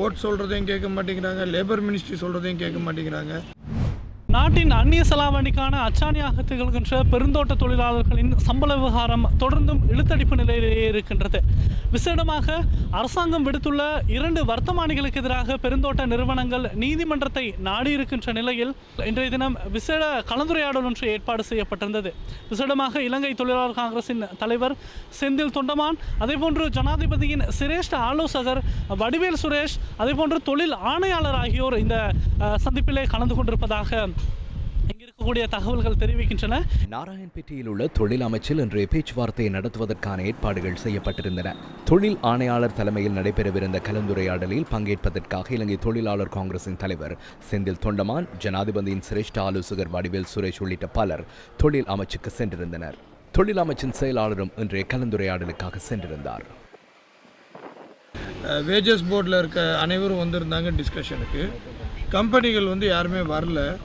Court சொல்கிறதையும் கேட்க மாட்டேங்கிறாங்க labour ministry சொல்கிறதையும் கேட்க மாட்டேங்கிறாங்க. நாட்டின் அந்நிய செலாவணிக்கான அச்சாணியாக திகழ்கின்ற பெருந்தோட்ட தொழிலாளர்களின் சம்பள விவகாரம் தொடர்ந்தும் இழுத்தடிப்பு நிலையிலேயே இருக்கின்றது. விசேடமாக அரசாங்கம் விடுத்துள்ள இரண்டு வர்த்தமானிகளுக்கு எதிராக பெருந்தோட்ட நிறுவனங்கள் நீதிமன்றத்தை நாடியிருக்கின்ற நிலையில் இன்றைய தினம் விசேட கலந்துரையாடல் ஒன்று ஏற்பாடு செய்யப்பட்டிருந்தது. விசேடமாக இலங்கை தொழிலாளர் காங்கிரசின் தலைவர் செந்தில் தொண்டமான் அதேபோன்று ஜனாதிபதியின் சிரேஷ்ட ஆலோசகர் வடிவேல் சுரேஷ் அதேபோன்று தொழில் ஆணையாளர் ஆகியோர் இந்த சந்திப்பிலே கலந்து கொண்டிருப்பதாக இருக்கக்கூடிய தகவல்கள் தெரிவிக்கின்றன. நாராயண்பேட்டையில் உள்ள தொழில் அமைச்சில் இன்று பேச்சுவார்த்தையை நடத்துவதற்கான ஏற்பாடுகள் செய்யப்பட்டிருந்தன. தொழில் ஆணையாளர் தலைமையில் நடைபெறவிருந்த கலந்துரையாடலில் பங்கேற்பதற்காக இலங்கை தொழிலாளர் காங்கிரசின் தலைவர் செந்தில் தொண்டமான் ஜனாதிபதியின் சிரேஷ்ட ஆலோசகர் வடிவேல் சுரேஷ் உள்ளிட்ட பலர் தொழில் அமைச்சுக்கு சென்றிருந்தனர். தொழில் அமைச்சின் செயலாளரும் இன்றைய கலந்துரையாடலுக்காக சென்றிருந்தார். வேஜஸ் போர்டில் இருக்க அனைவரும் வந்திருந்தாங்க டிஸ்கஷனுக்கு கம்பெனிகள் வந்து யாருமே வரல.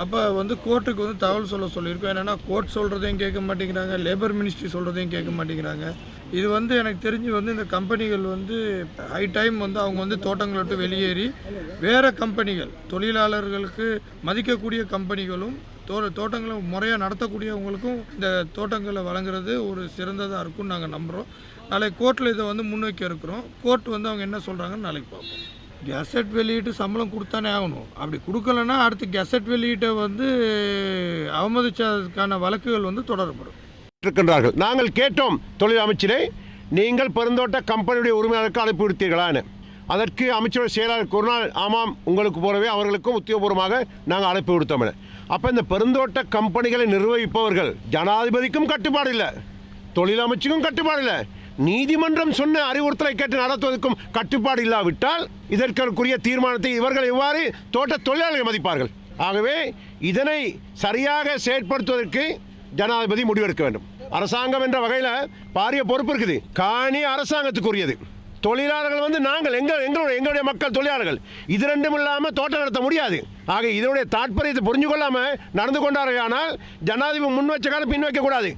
அப்போ வந்து கோர்ட்டுக்கு வந்து தகவல் சொல்ல சொல்லியிருக்கோம். என்னென்னா கோர்ட் சொல்கிறதையும் கேட்க மாட்டேங்கிறாங்க. லேபர் மினிஸ்ட்ரி சொல்கிறதையும் கேட்க மாட்டேங்கிறாங்க. இது வந்து எனக்கு தெரிஞ்சு வந்து இந்த கம்பெனிகள் வந்து ஹை டைம் வந்து அவங்க வந்து தோட்டங்களை விட்டு வெளியேறி வேறு கம்பெனிகள் தொழிலாளர்களுக்கு மதிக்கக்கூடிய கம்பெனிகளும் தோ தோட்டங்களை முறையாக நடத்தக்கூடியவங்களுக்கும் இந்த தோட்டங்களை வழங்குறது ஒரு சிறந்ததாக இருக்கும்னு நாங்கள் நம்புகிறோம் நாளைக்கு கோர்ட்டில் இதை வந்து முன்வைக்க இருக்கிறோம். கோர்ட் வந்து அவங்க என்ன சொல்கிறாங்கன்னு நாளைக்கு பார்ப்போம். கெசட் வெளியீட்டு சம்பளம் கொடுத்தானே ஆகணும். அப்படி கொடுக்கலன்னா அடுத்து கெசட் வெளியீட்டை வந்து அவமதிச்சதுக்கான வழக்குகள் வந்து தொடரப்படும். இருக்கின்றார்கள். நாங்கள் கேட்டோம் தொழில் அமைச்சரை நீங்கள் பெருந்தோட்ட கம்பெனியுடைய உரிமையாளருக்கு அழைப்பு விடுத்தீர்களான்னு அதற்கு அமைச்சர் செயலாளர் கூறினார் ஆமாம் உங்களுக்கு போலவே அவர்களுக்கும் உத்தியோகபூர்வமாக நாங்கள் அழைப்பு விடுத்தோம் அப்போ இந்த பெருந்தோட்ட கம்பெனிகளை நிர்வகிப்பவர்கள் ஜனாதிபதிக்கும் கட்டுப்பாடு இல்லை தொழில் அமைச்சுக்கும் கட்டுப்பாடு இல்லை. நீதிமன்றம் சொன்ன அறிவுறுத்தலை கேட்டு நடத்துவதற்கும் கட்டுப்பாடு இல்லாவிட்டால் இதற்குரிய தீர்மானத்தை இவர்கள் எவ்வாறு தோட்ட தொழிலாளர்கள் மதிப்பார்கள்? ஆகவே இதனை சரியாக செயற்படுத்துவதற்கு ஜனாதிபதி முடிவெடுக்க வேண்டும். அரசாங்கம் என்ற வகையில் பாரிய பொறுப்பு இருக்குது. காணி அரசாங்கத்துக்குரியது. தொழிலாளர்கள் வந்து நாங்கள் எங்கள் எங்களுடைய எங்களுடைய மக்கள் தொழிலாளர்கள். இது ரெண்டும் இல்லாமல் தோட்டம் நடத்த முடியாது. ஆக இதனுடைய தாற்பயத்தை புரிஞ்சு கொள்ளாமல் நடந்து கொண்டார்கள் ஆனால் ஜனாதிபதி முன் வச்ச காலம் பின் வைக்கக்கூடாது